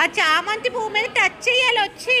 ఆ చామంతి పువ్వు మీద టచ్ చేయాలి వచ్చి.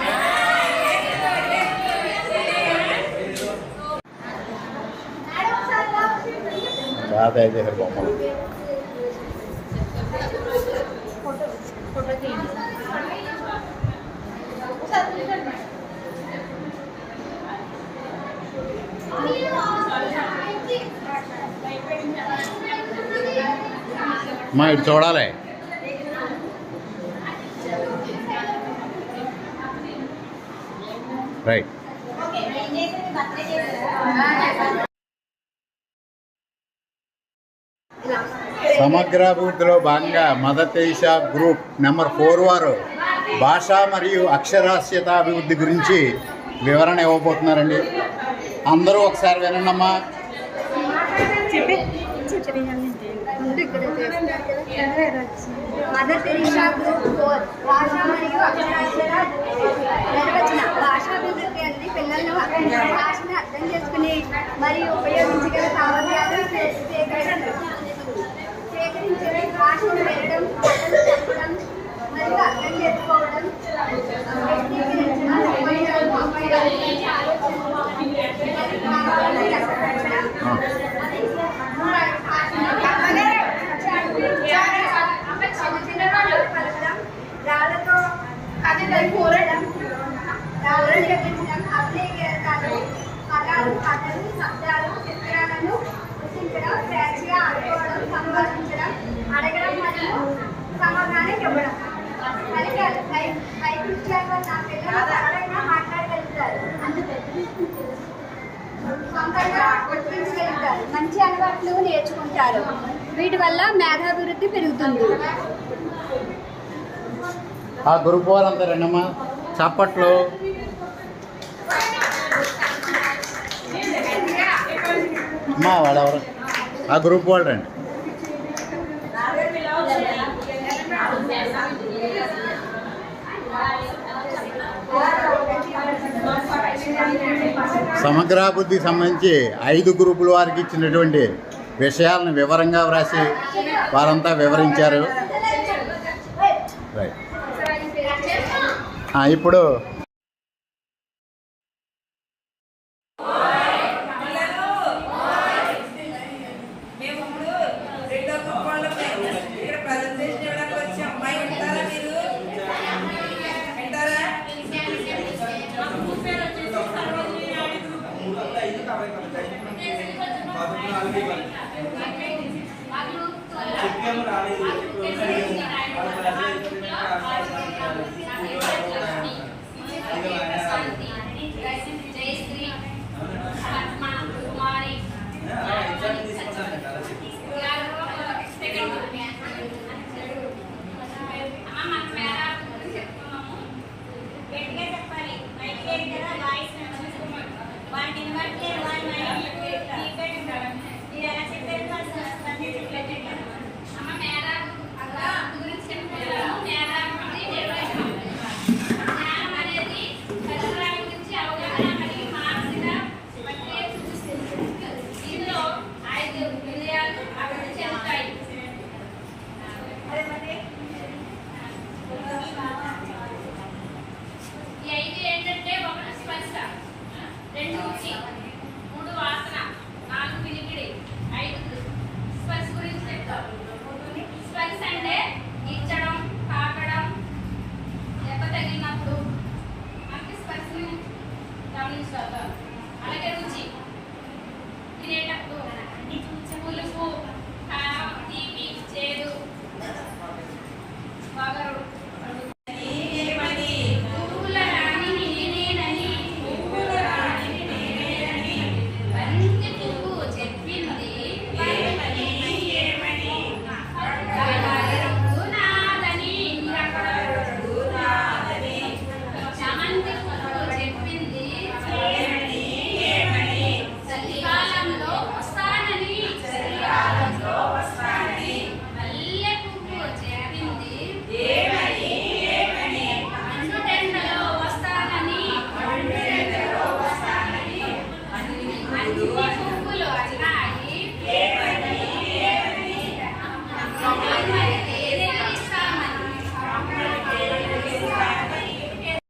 బాగా తయారు చేశారు బొమ్మలు మా ఇటు చూడాలి రైట్ సమగ్రాభివృద్ధిలో భాగంగా మదర్ గ్రూప్ నెంబర్ ఫోర్ వారు భాష మరియు అక్షరాస్యత అభివృద్ధి గురించి వివరణ ఇవ్వబోతున్నారండి. అందరూ ఒకసారి వినండమ్మా. మదర్ తెరీసా గ్రూప్ ఫోర్ భాష మరియు అక్షరాస్యత నిర్వచన భాషాభివృద్ధి అనేది పిల్లలను భాషను అర్థం చేసుకుని మరియు ఉపయోగించగల సామర్థ్యాలు సే- గుర్తించగలుగుతారు. మంచి అలవాట్లు నేర్చుకుంటారు. వీటి వల్ల మేధాభివృద్ధి పెరుగుతుంది. ఆ గ్రూప్ వారంతా చప్పట్లు. అమ్మా వాళ్ళెవరు? ఆ గ్రూప్ వాళ్ళు రండి. సమగ్రాభివృద్ధికి సంబంధించి ఐదు గ్రూపుల వారికి ఇచ్చినటువంటి విషయాలను వివరంగా వ్రాసి వారంతా వివరించారు. రైట్ ఇప్పుడు ఇక్కడ ప్రజెంటేషన్ ఇవ్వడానికి రాలేదు